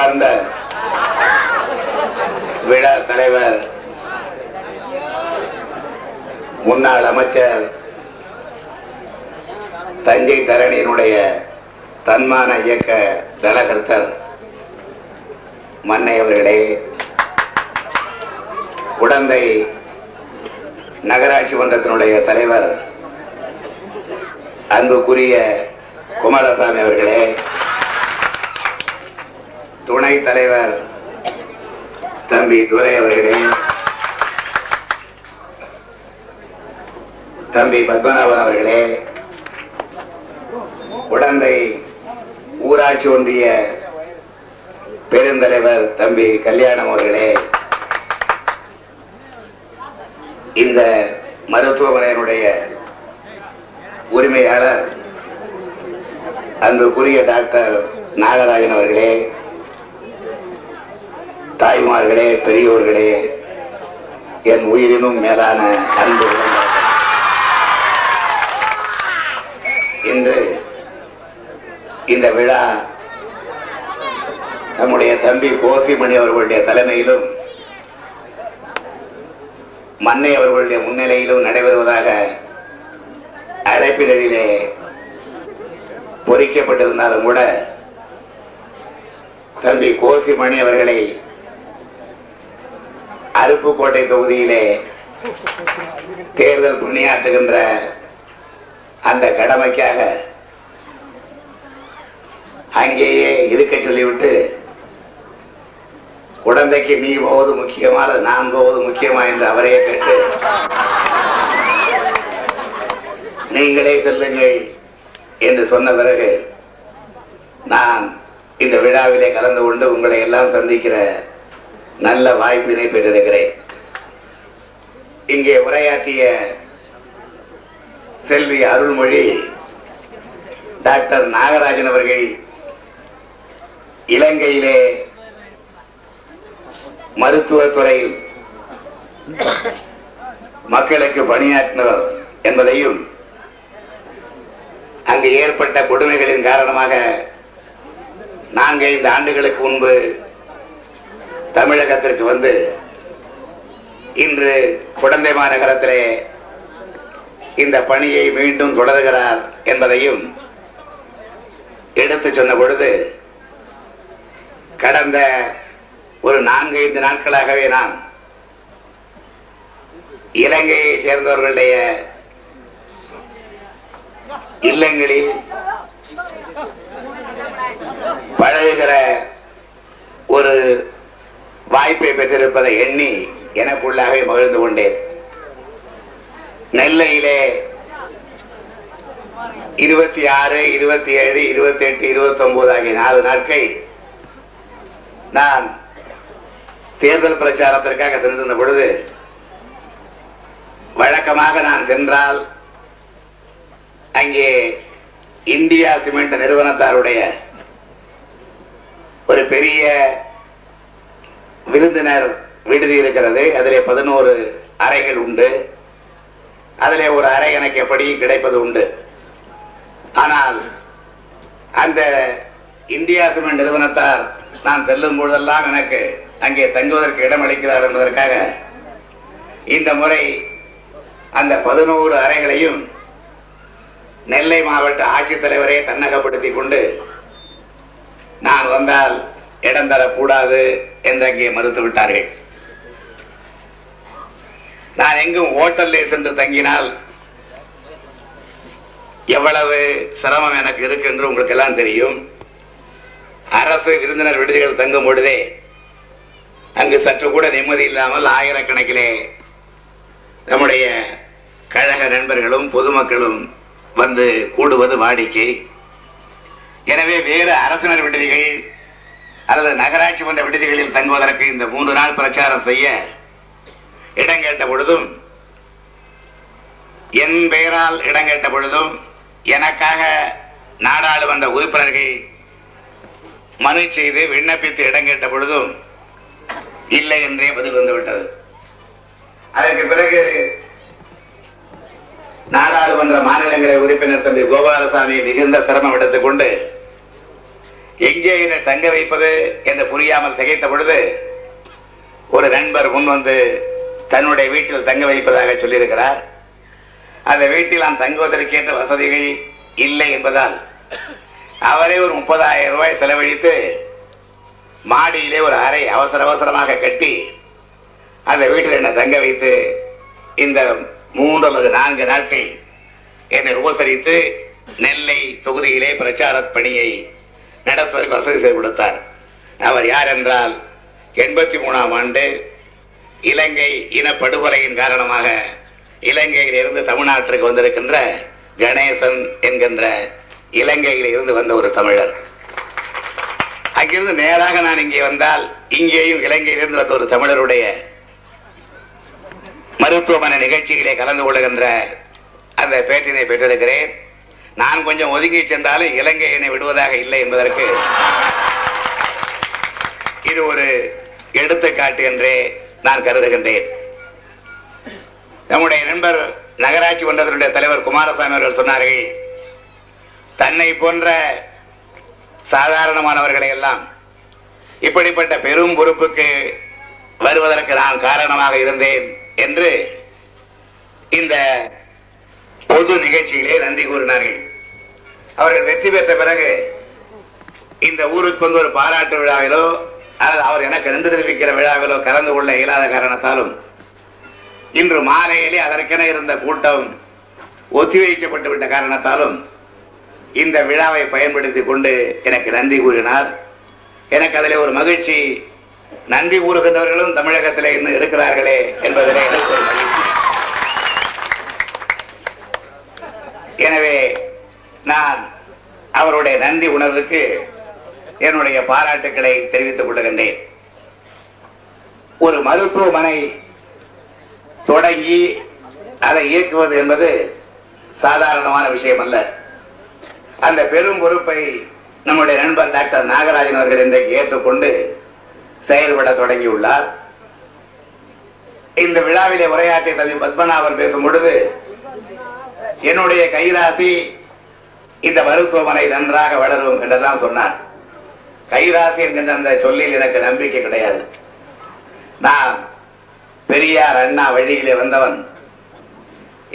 சார்ந்த விழா தலைவர் முன்னாள் அமைச்சர் தஞ்சை தரணியினுடைய தன்மான இயக்க தலகர்த்தர் மன்னை அவர்களே குடந்தை நகராட்சி மன்றத்தினுடைய தலைவர் அன்புக்குரிய குமாரசாமி அவர்களே துணை தலைவர் தம்பி துரை அவர்களே. தம்பி பத்மநாபன் அவர்களே. உடந்தை ஊராட்சி ஒன்றிய பெருந்தலைவர் தம்பி கல்யாணம் அவர்களே. இந்த மருத்துவமனையினுடைய உரிமையாளர் அன்புக்குரிய டாக்டர் நாகராஜன் அவர்களே. தாய்மார்களே பெரியோர்களே என் உயிரினும் மேலான அன்பு. இன்று இந்த விழா நம்முடைய தம்பி கோசிமணி அவர்களுடைய தலைமையிலும் மன்னை அவர்களுடைய முன்னிலையிலும் நடைபெறுவதாக அழைப்பிதழிலே பொறிக்கப்பட்டிருந்தாலும் கூட தம்பி கோசிமணி அவர்களை அருப்புக்கோட்டை தொகுதியிலே தேர்தல் புண்ணியாற்றுகின்ற அந்த கடமைக்காக அங்கேயே இருக்க சொல்லிவிட்டு குழந்தைக்கு நீ போவது முக்கியமா அல்லது நான் போவது முக்கியமா என்று அவரையே கேட்டு நீங்களே செல்லுங்கள் என்று சொன்ன பிறகு நான் இந்த விழாவிலே கலந்து கொண்டு உங்களை எல்லாம் சந்திக்கிற நல்ல வாய்ப்பினை பெற்றிருக்கிறேன். இங்கே உரையாற்றிய செல்வி அருள்மொழி டாக்டர் நாகராஜன் அவர்கள் இலங்கையிலே மருத்துவத்துறையில் மக்களுக்கு பணியாற்றினவர் என்பதையும் அங்கு ஏற்பட்ட கொடுமைகளின் காரணமாக நான்கைந்து ஆண்டுகளுக்கு முன்பு தமிழகத்திற்கு வந்து இன்று குடந்தை மாநகரத்திலே இந்த பணியை மீண்டும் தொடர்கிறார் என்பதையும் எடுத்து சொன்ன பொழுது கடந்த ஒரு நான்கைந்து நாட்களாகவே நான் இலங்கையை சேர்ந்தவர்களுடைய இல்லங்களில் பழகுகிற ஒரு வாய்ப்பை பெற்றிருப்பதை எண்ணி எனக்குள்ளாகவே மகிழ்ந்து கொண்டேன். நெல்லையிலே இருபத்தி ஆறு இருபத்தி ஏழு இருபத்தி எட்டு இருபத்தி ஒன்பது ஆகிய நாலு நாட்கள் நான் தேர்தல் பிரச்சாரத்திற்காக சென்றிருந்த பொழுது வழக்கமாக நான் சென்றால் அங்கே இந்தியா சிமெண்ட் நிறுவனத்தாருடைய ஒரு பெரிய விருந்தினர் விடுதி இருக்கிறது. அதிலே பதினோரு அறைகள் உண்டு. அதிலே ஒரு அறை எனக்கு எப்படியும் கிடைப்பது உண்டு. ஆனால் அந்த இந்தியா சிமெண்ட் நிறுவனத்தார் நான் செல்லும் பொழுதெல்லாம் எனக்கு அங்கே தங்குவதற்கு இடம் அளிக்கிறார் என்பதற்காக இந்த முறை அந்த பதினோரு அறைகளையும் நெல்லை மாவட்ட ஆட்சித்தலைவரே தன்னகப்படுத்திக் கொண்டு நான் வந்தால் இடம் தரக்கூடாது என்று அங்கே மறுத்து விட்டார்கள். நான் எங்கும் ஹோட்டல்லே சென்று தங்கினால் எவ்வளவு சிரமம் எனக்கு இருக்கு என்று உங்களுக்கு எல்லாம் தெரியும். அரசு விருந்தினர் விடுதிகள் தங்கும் பொழுதே அங்கு சற்று கூட நிம்மதி இல்லாமல் ஆயிரக்கணக்கிலே நம்முடைய கழக நண்பர்களும் பொதுமக்களும் வந்து கூடுவது வாடிக்கை. எனவே வேறு அரசினர் விடுதிகள் அல்லது நகராட்சி மன்ற விடுதிகளில் தங்குவதற்கு இந்த மூன்று நாள் பிரச்சாரம் செய்ய இடம் கேட்ட பொழுதும் என் பெயரால் இடம் கேட்ட பொழுதும் எனக்காக நாடாளுமன்ற உறுப்பினர்கள் மனு செய்து விண்ணப்பித்து இடம் கேட்ட பொழுதும் இல்லை என்றே பதில் வந்துவிட்டது. அதற்கு பிறகு நாடாளுமன்ற மாநிலங்களை உறுப்பினர் தம்பி கோபாலசாமி மிகுந்த சிரமம் எடுத்துக்கொண்டு எங்கே என்னை தங்க வைப்பது என்று புரியாமல் திகைத்த பொழுது ஒரு நண்பர் முன் வந்து தன்னுடைய வீட்டில் தங்க வைப்பதாக சொல்லியிருக்கிறார். அந்த வீட்டில் நான் தங்குவதற்கேற்ற வசதிகள் இல்லை என்பதால் அவரே ஒரு முப்பதாயிரம் ரூபாய் செலவழித்து மாடியிலே ஒரு அறை அவசர அவசரமாக கட்டி அந்த வீட்டில் என்னை தங்க வைத்து இந்த மூன்று அல்லது நான்கு நாட்கள் என்னை உபசரித்து நெல்லை தொகுதியிலே பிரச்சார பணியை நடத்துவதற்கு வசதி செய்து கொடுத்தார். அவர் யார் என்றால் எண்பத்தி மூணாம் ஆண்டு இலங்கை இனப்படுகொலையின் காரணமாக இலங்கையில் இருந்து தமிழ்நாட்டிற்கு வந்திருக்கின்ற கணேசன் என்கின்ற இலங்கையில் இருந்து வந்த ஒரு தமிழர். அங்கிருந்து நேராக நான் இங்கே வந்தால் இங்கேயும் இலங்கையிலிருந்து வந்த ஒரு தமிழருடைய மருத்துவமனை நிகழ்ச்சிகளை கலந்து கொள்ளுகின்ற அந்த பேட்டினை பெற்றிருக்கிறேன். நான் கொஞ்சம் ஒதுங்கி சென்றாலும் இலங்கை என்னை விடுவதாக இல்லை என்பதற்கு இது ஒரு எடுத்துக்காட்டு என்றே நான் கருதுகின்றேன். நம்முடைய நண்பர் நகராட்சி மன்றத்தினுடைய தலைவர் குமாரசாமி அவர்கள் சொன்னார்கள் தன்னை போன்ற சாதாரணமானவர்களை எல்லாம் இப்படிப்பட்ட பெரும் பொறுப்புக்கு வருவதற்கு நான் காரணமாக இருந்தேன் என்று இந்த பொது நிகழ்ச்சியிலே நன்றி கூறினார்கள். அவர்கள் வெற்றி பெற்ற பிறகு இந்த ஊருக்கு வந்து ஒரு பாராட்டு விழாவிலோ அல்லது அவர் எனக்கு நன்றி தெரிவிக்கிற விழாவிலோ கலந்து கொள்ள இயலாத காரணத்தாலும் இன்று மாலையிலே அதற்கென இருந்த கூட்டம் ஒத்திவைக்கப்பட்டு விட்ட காரணத்தாலும் இந்த விழாவை பயன்படுத்தி கொண்டு எனக்கு நன்றி கூறினார். எனக்கு அதிலே ஒரு மகிழ்ச்சி நன்றி கூறுகின்றவர்களும் தமிழகத்தில் இன்னும் இருக்கிறார்களே என்பதிலே எனக்கு ஒரு மகிழ்ச்சி. எனவே நான் அவருடைய நன்றி உணர்வுக்கு என்னுடைய பாராட்டுக்களை தெரிவித்துக் கொள்ளுகின்றேன் ஒரு மருத்துவமனை தொடங்கி அதை இயக்குவது என்பது சாதாரணமான விஷயம் அல்ல அந்த பெரும் பொறுப்பை நம்முடைய நண்பர் டாக்டர் நாகராஜன் அவர்கள் இன்றைக்கு ஏற்றுக்கொண்டு செயல்பட தொடங்கியுள்ளார். இந்த விழாவிலே உரையாற்றிய தம்பி பத்மநாபன் பேசும் பொழுது என்னுடைய கைராசி இந்த மருத்துவமனை நன்றாக வளரும் என்றெல்லாம் சொன்னார். கைராசி என்கின்ற அந்த சொல்லில் எனக்கு நம்பிக்கை கிடையாது. நான் பெரியார் அண்ணா வழியிலே வந்தவன்.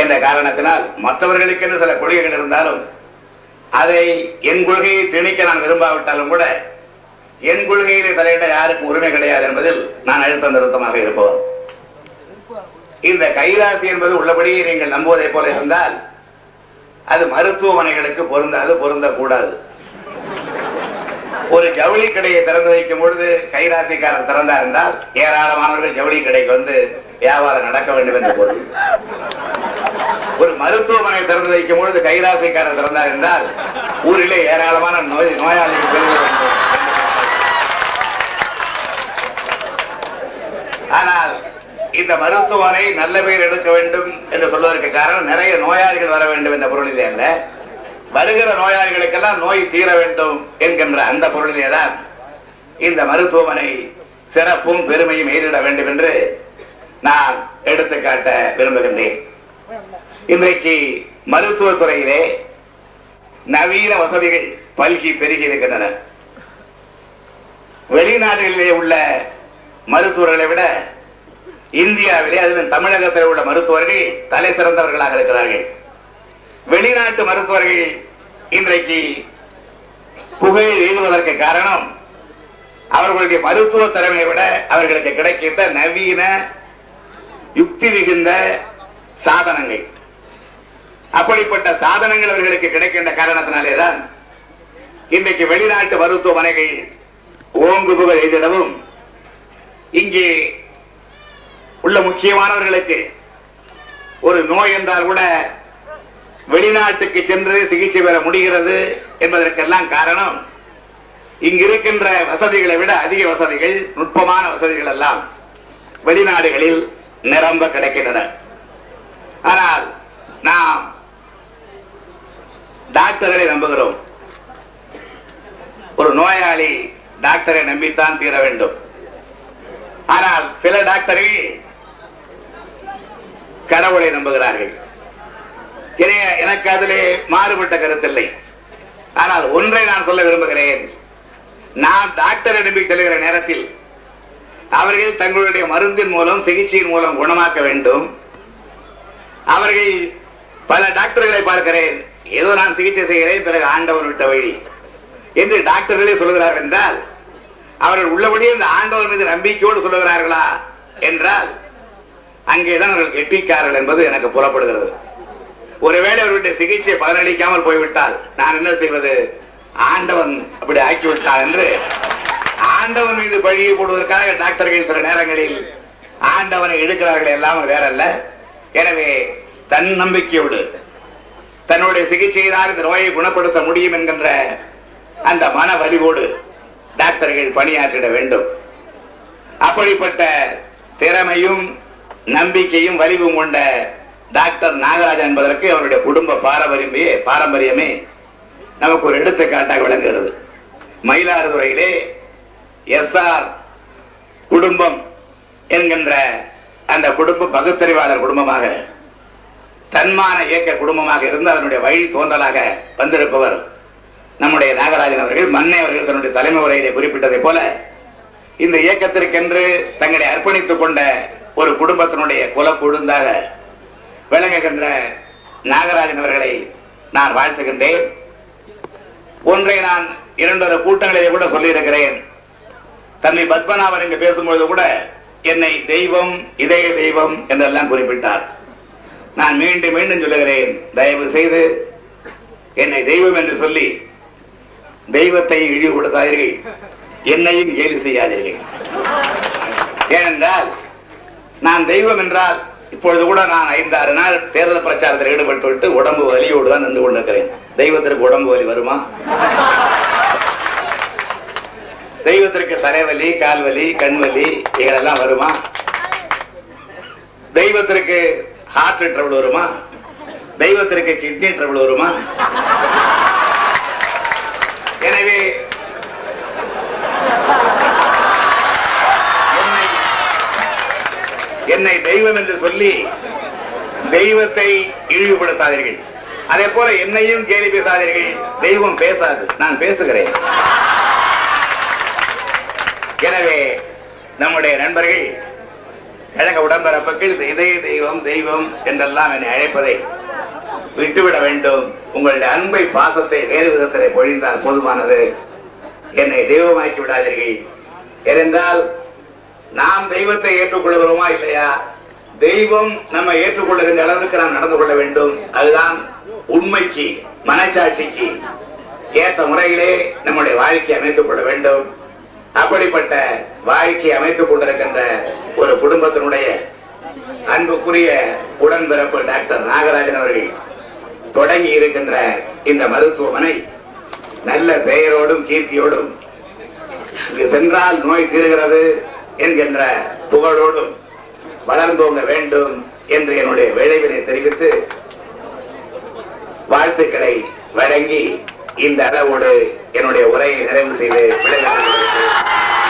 என்ற காரணத்தினால் மற்றவர்களுக்கென்று சில கொள்கைகள் இருந்தாலும் அதை என் கொள்கையை திணிக்க நான் விரும்பாவிட்டாலும் கூட என் கொள்கையிலே தலையிட யாருக்கும் உரிமை கிடையாது என்பதில் நான் அழுத்த நிறுத்தமாக இருப்பவன். இந்த கைராசி என்பது உள்ளபடியே நீங்கள் நம்புவதை போல இருந்தால் அது மருத்துவமனைகளுக்கு பொருந்தாது பொருந்தக்கூடாது. ஒரு ஜவுளி கடையை திறந்து வைக்கும் பொழுது கைராசிக்காரர் திறந்தா இருந்தால் ஏராளமானவர்கள் ஜவுளி கடைக்கு வந்து வியாபாரம் நடக்க வேண்டும் என்று பொருள். ஒரு மருத்துவமனை திறந்து வைக்கும் பொழுது கைராசிக்காரர் திறந்தார் என்றால் ஊரிலே ஏராளமான நோய் நோயாளிகள் ஆனால் இந்த மருத்துவமனை நல்ல பெயர் எடுக்க வேண்டும் என்று சொல்வதற்கு காரணம் நிறைய நோயாளிகள் வர வேண்டும் என்ற பொருளிலே அல்ல. வருகிற நோயாளிகளுக்கெல்லாம் நோய் தீர வேண்டும் என்கின்ற அந்த பொருளிலே தான் இந்த மருத்துவமனை சிறப்பும் பெருமையும் எய்திட வேண்டும் என்று நான் எடுத்துக்காட்ட விரும்புகின்றேன். இன்றைக்கு மருத்துவத்துறையிலே நவீன வசதிகள் பல்கி பெருகி இருக்கின்றன. வெளிநாடுகளிலே உள்ள மருத்துவர்களை விட இந்தியாவிலே அதிலும் தமிழகத்தில் உள்ள மருத்துவர்கள் தலை சிறந்தவர்களாக இருக்கிறார்கள். வெளிநாட்டு மருத்துவர்கள் இன்றைக்கு புகழ் எழுதுவதற்கு காரணம் அவர்களுடைய மருத்துவ திறமையை விட அவர்களுக்கு கிடைக்கின்ற நவீன யுக்தி மிகுந்த சாதனங்கள். அப்படிப்பட்ட சாதனங்கள் அவர்களுக்கு கிடைக்கின்ற காரணத்தினாலேதான் இன்றைக்கு வெளிநாட்டு மருத்துவமனைகள் ஓங்கு புகழ் எழுதிடவும் இங்கே உள்ள முக்கியமானவர்களுக்கு ஒரு நோய் என்றால் கூட வெளிநாட்டுக்கு சென்று சிகிச்சை பெற முடிகிறது என்பதற்கெல்லாம் காரணம். இங்கு இருக்கின்ற வசதிகளை விட அதிக வசதிகள் நுட்பமான வசதிகள் எல்லாம் வெளிநாடுகளில் நிரம்ப கிடைக்கின்றன. ஆனால் நாம் டாக்டர்களை நம்புகிறோம். ஒரு நோயாளி டாக்டரை நம்பித்தான் தீர வேண்டும். ஆனால் சில டாக்டர்கள் கடவுளை நம்புகிறார்கள். எனக்கு அதிலே மாறுபட்ட கருத்தில்லை. ஆனால் ஒன்றை நான் சொல்ல விரும்புகிறேன். நான் டாக்டர் நம்பி செல்கிற நேரத்தில் அவர்கள் தங்களுடைய மருந்தின் மூலம் சிகிச்சையின் மூலம் குணமாக்க வேண்டும். அவர்கள் பல டாக்டர்களை பார்க்கிறேன். ஏதோ நான் சிகிச்சை செய்கிறேன் பிறகு ஆண்டவன் விட்ட வழி. என்று டாக்டர்களே சொல்லுகிறார்கள் என்றால் அவர்கள் உள்ளபடியே இந்த ஆண்டவர் மீது நம்பிக்கையோடு சொல்லுகிறார்களா? என்றால் அங்கேதான் அவர்கள் கெட்டிக்காரர்கள் என்பது எனக்கு புலப்படுகிறது. ஒருவேளை அவர்களுடைய சிகிச்சை பலனளிக்காமல் போய்விட்டால் நான் என்ன செய்வது? ஆண்டவன் அப்படி ஆக்கிவிட்டான் என்று ஆண்டவன் மீது பழியை போடுவதற்காக டாக்டர்கள் சில நேரங்களில் ஆண்டவனை எடுக்கிறார்கள் எல்லாம் வேறல்ல எனவே தன் நம்பிக்கையோடு தன்னுடைய சிகிச்சையினால் இந்த நோயை குணப்படுத்த முடியும் என்கின்ற அந்த மன வலிவோடு டாக்டர்கள் பணியாற்றிட வேண்டும். அப்படிப்பட்ட திறமையும் நம்பிக்கையும் வலிவும் கொண்ட டாக்டர் நாகராஜன் என்பதற்கு அவருடைய குடும்ப பாரம்பரியமே பாரம்பரியமே நமக்கு ஒரு எடுத்துக்காட்டாக விளங்குகிறது. மயிலாடுதுறையிலே எஸ் ஆர் குடும்பம் என்கின்ற அந்த குடும்பம் பகுத்தறிவாளர் குடும்பமாக தன்மான இயக்க குடும்பமாக இருந்து அதனுடைய வழி தோன்றலாக வந்திருப்பவர் நம்முடைய நாகராஜன் அவர்கள். மன்னை அவர்கள் தன்னுடைய தலைமை உரையிலே குறிப்பிட்டதை போல இந்த இயக்கத்திற்கென்று தங்களை அர்ப்பணித்துக் கொண்ட ஒரு குடும்பத்தினுடைய குல கொழுந்தாக விளங்குகின்ற நாகராஜன் அவர்களை நான் வாழ்த்துகின்றேன். ஒன்றை நான் இரண்டொரு கூட்டங்களிலே கூட சொல்லியிருக்கிறேன். தன்னை பத்மநாபன் இங்கு பேசும்பொழுது கூட என்னை தெய்வம் இதய தெய்வம் என்றெல்லாம் குறிப்பிட்டார். நான் மீண்டும் மீண்டும் சொல்லுகிறேன் தயவு செய்து என்னை தெய்வம் என்று சொல்லி தெய்வத்தை இழிவுபடுத்தாதீர்கள். என்னையும் கேலி செய்யாதீர்கள். ஏனென்றால் நான் தெய்வம் என்றால் இப்பொழுது கூட நான் ஐந்தாறு நாள் தேர்தல் பிரச்சாரத்தில் ஈடுபட்டு விட்டு உடம்பு வலியோடு தான் நின்று கொண்டிருக்கிறேன். தெய்வத்திற்கு உடம்பு வலி வருமா? தெய்வத்திற்கு தலைவலி கால்வலி கண்வலி இதெல்லாம் வருமா? தெய்வத்திற்கு ஹார்ட் ட்ரபிள் வருமா? தெய்வத்திற்கு கிட்னி ட்ரபிள் வருமா எனவே என்னை என்னை தெய்வம் என்று சொல்லி தெய்வத்தை இழிவுபடுத்தாதீர்கள். அதே போல என்னையும் கேலி பேசாதீர்கள். தெய்வம் பேசாது. நான் பேசுகிறேன். எனவே நம்முடைய நண்பர்கள் கழக உடம்பரப்புகள் இதய தெய்வம் தெய்வம் என்றெல்லாம் என்னை அழைப்பதை விட்டுவிட வேண்டும். உங்களுடைய அன்பை பாசத்தை வேறு விதத்தில் பொழிந்தால் போதுமானது. என்னை தெய்வமாக்கி விடாதீர்கள். ஏனென்றால் நாம் தெய்வத்தை ஏற்றுக்கொள்கிறோமா இல்லையா? தெய்வம் நம்ம ஏற்றுக்கொள்ளுகின்ற அளவுக்கு நாம் நடந்து கொள்ள வேண்டும். அதுதான் உண்மைக்கு மனசாட்சிக்கு ஏற்ற முறையிலே நம்முடைய வாழ்க்கை அமைத்துக் கொள்ள வேண்டும். அப்படிப்பட்ட வாழ்க்கை அமைத்துக் கொண்டிருக்கின்ற ஒரு குடும்பத்தினுடைய அன்புக்குரிய உடன்பிறப்பு டாக்டர் நாகராஜன் அவர்கள் தொடங்கி இருக்கின்ற இந்த மருத்துவமனை நல்ல பெயரோடும் கீர்த்தியோடும் இங்கு சென்றால் நோய் தீர்கிறது என்கின்ற புகழோடும் வளர்ந்தோங்க வேண்டும் என்று என்னுடைய விளைவினை தெரிவித்து வாழ்த்துக்களை வழங்கி இந்த அளவோடு என்னுடைய உரையை நிறைவு செய்து விடைபெறுகிறேன்.